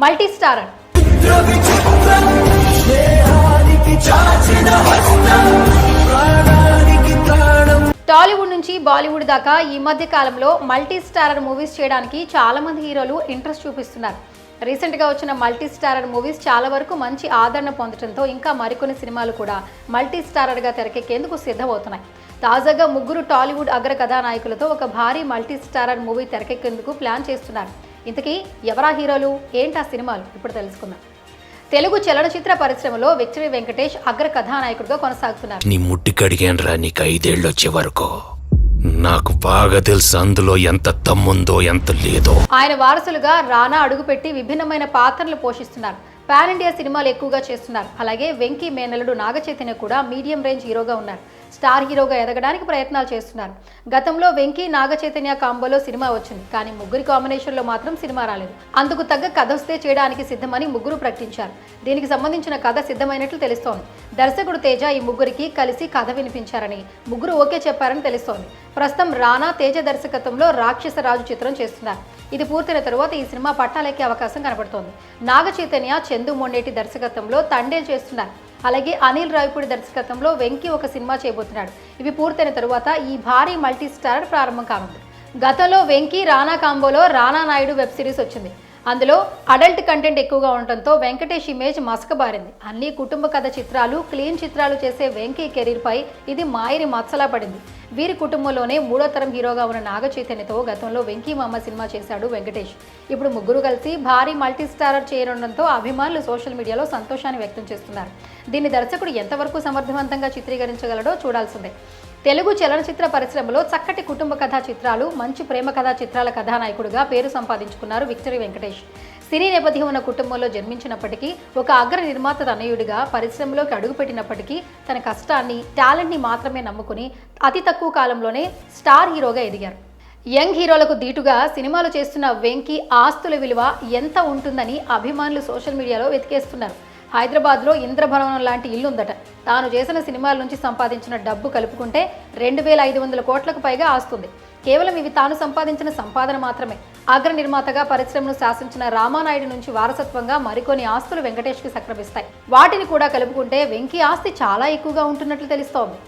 Multi starrer Tollywood నుంచి బాలీవుడ్ దాకా ఈ మధ్య కాలంలో మల్టీ స్టారర్ మూవీస్ చేయడానికి చాలా మంది హీరోలు ఇంట్రెస్ట్ చూపిస్తున్నారు. రీసెంట్గా వచ్చిన మల్టీ స్టారర్ మూవీస్ చాలా వరకు మంచి ఆదరణ పొందడంతో ఇంకా మరికొన్ని సినిమాలు కూడా మల్టీ స్టారర్గా తెరకెక్కేందుకు సిద్ధమవుతున్నాయి. తాజాగా ముగ్గురు టాలీవుడ్ అగ్ర కథానాయకులతో ఒక భారీ మల్టీ స్టారర్ మూవీ తెరకెక్కేందుకు ప్లాన్ చేస్తున్నారు. ఇంతకీ ఎవరా హీరోలు? ఏంటా సినిమాలు? ఇప్పుడు తెలుసుకుందాం. తెలుగు చలనచిత్ర పరిశ్రమలో విక్టరీ వెంకటేష్ అగ్ర కథానాయకుడిగా కొనసాగుతున్నారు. నీ ముట్టి కడిగానురా నీకు ఐదేళ్ళు వచ్చే వరకు. నాకు బాగా తెలుసు అందులో ఎంత తమ్ముందో ఎంత లేదో. ఆయన వారసులుగా రానా అడుగుపెట్టి విభిన్నమైన పాత్రలు పోషిస్తున్నారు. పాన్ ఇండియా సినిమాలు ఎక్కువగా చేస్తున్నారు. అలాగే వెంకీ మేనలుడు నాగచైతన్య కూడా మీడియం రేంజ్ హీరోగా ఉన్నారు. స్టార్ హీరోగా ఎదగడానికి ప్రయత్నాలు చేస్తున్నారు. గతంలో వెంకీ నాగచైతన్య కాంబోలో సినిమా వచ్చింది. కానీ ముగ్గురి కాంబినేషన్లో మాత్రం సినిమా రాలేదు. అందుకు తగ్గ కథ వస్తే చేయడానికి సిద్ధమని ముగ్గురు ప్రకటించారు. దీనికి సంబంధించిన కథ సిద్ధమైనట్లు తెలుస్తోంది. దర్శకుడు తేజ ఈ ముగ్గురికి కలిసి కథ వినిపించారని ముగ్గురు ఓకే చెప్పారని తెలుస్తోంది. ప్రస్తుతం రానా తేజ దర్శకత్వంలో రాక్షస రాజు చిత్రం చేస్తున్నారు. ఇది పూర్తయిన తరువాత ఈ సినిమా పట్టాలెక్కే అవకాశం కనబడుతోంది. నాగచైతన్య చందు మొండేటి దర్శకత్వంలో తండేల్ చేస్తున్నారు. అలాగే అనిల్ రావిపూడి దర్శకత్వంలో వెంకీ ఒక సినిమా చేయబోతున్నాడు. ఇవి పూర్తయిన తరువాత ఈ భారీ మల్టీ స్టారర్ ప్రారంభం కానుంది. గతంలో వెంకీ రానా కాంబోలో రానా నాయుడు వెబ్ సిరీస్ వచ్చింది. అందులో అడల్ట్ కంటెంట్ ఎక్కువగా ఉండటంతో వెంకటేష్ ఇమేజ్ మసకబారింది. అన్ని కుటుంబ కథ చిత్రాలు క్లీన్ చిత్రాలు చేసే వెంకీ కెరీర్పై ఇది మాయిని మచ్చలా పడింది. వీరి కుటుంబంలోనే మూడో తరం హీరోగా ఉన్న నాగ చైతన్యతో గతంలో వెంకీ మామ సినిమా చేశాడు వెంకటేష్. ఇప్పుడు ముగ్గురు కలిసి భారీ మల్టీ స్టారర్ అభిమానులు సోషల్ మీడియాలో సంతోషాన్ని వ్యక్తం చేస్తున్నారు. దీన్ని దర్శకుడు ఎంతవరకు సమర్థవంతంగా చిత్రీకరించగలడో చూడాల్సిందే. తెలుగు చలనచిత్ర పరిశ్రమలో చక్కటి కుటుంబ కథా చిత్రాలు మంచి ప్రేమ కథా చిత్రాల కథానాయకుడిగా పేరు సంపాదించుకున్నారు విక్టరీ వెంకటేష్. సినీ నేపథ్యం ఉన్న కుటుంబంలో జన్మించినప్పటికీ ఒక అగ్ర నిర్మాత తనయుడిగా పరిశ్రమలోకి అడుగుపెట్టినప్పటికీ తన కష్టాన్ని టాలెంట్ని మాత్రమే నమ్ముకుని అతి తక్కువ తక్కువ కాలంలోనే స్టార్ హీరోగా ఎదిగారు. యంగ్ హీరోలకు దీటుగా సినిమాలు చేస్తున్న వెంకీ ఆస్తుల విలువ ఎంత ఉంటుందని అభిమానులు సోషల్ మీడియాలో వెతికేస్తున్నారు. హైదరాబాద్లో ఇంద్రభవనం లాంటి ఇల్లుందట. తాను చేసిన సినిమాల నుంచి సంపాదించిన డబ్బు కలుపుకుంటే రెండు వేల ఐదు వందల కోట్లకు పైగా ఆస్తుంది. కేవలం ఇవి తాను సంపాదించిన సంపాదన మాత్రమే. అగ్ర నిర్మాతగా పరిశ్రమను శాసించిన రామానాయుడు నుంచి వారసత్వంగా మరికొన్ని ఆస్తులు వెంకటేష్కి సక్రమిస్తాయి. వాటిని కూడా కలుపుకుంటే వెంకీ ఆస్తి చాలా ఎక్కువగా ఉంటున్నట్లు తెలుస్తోంది.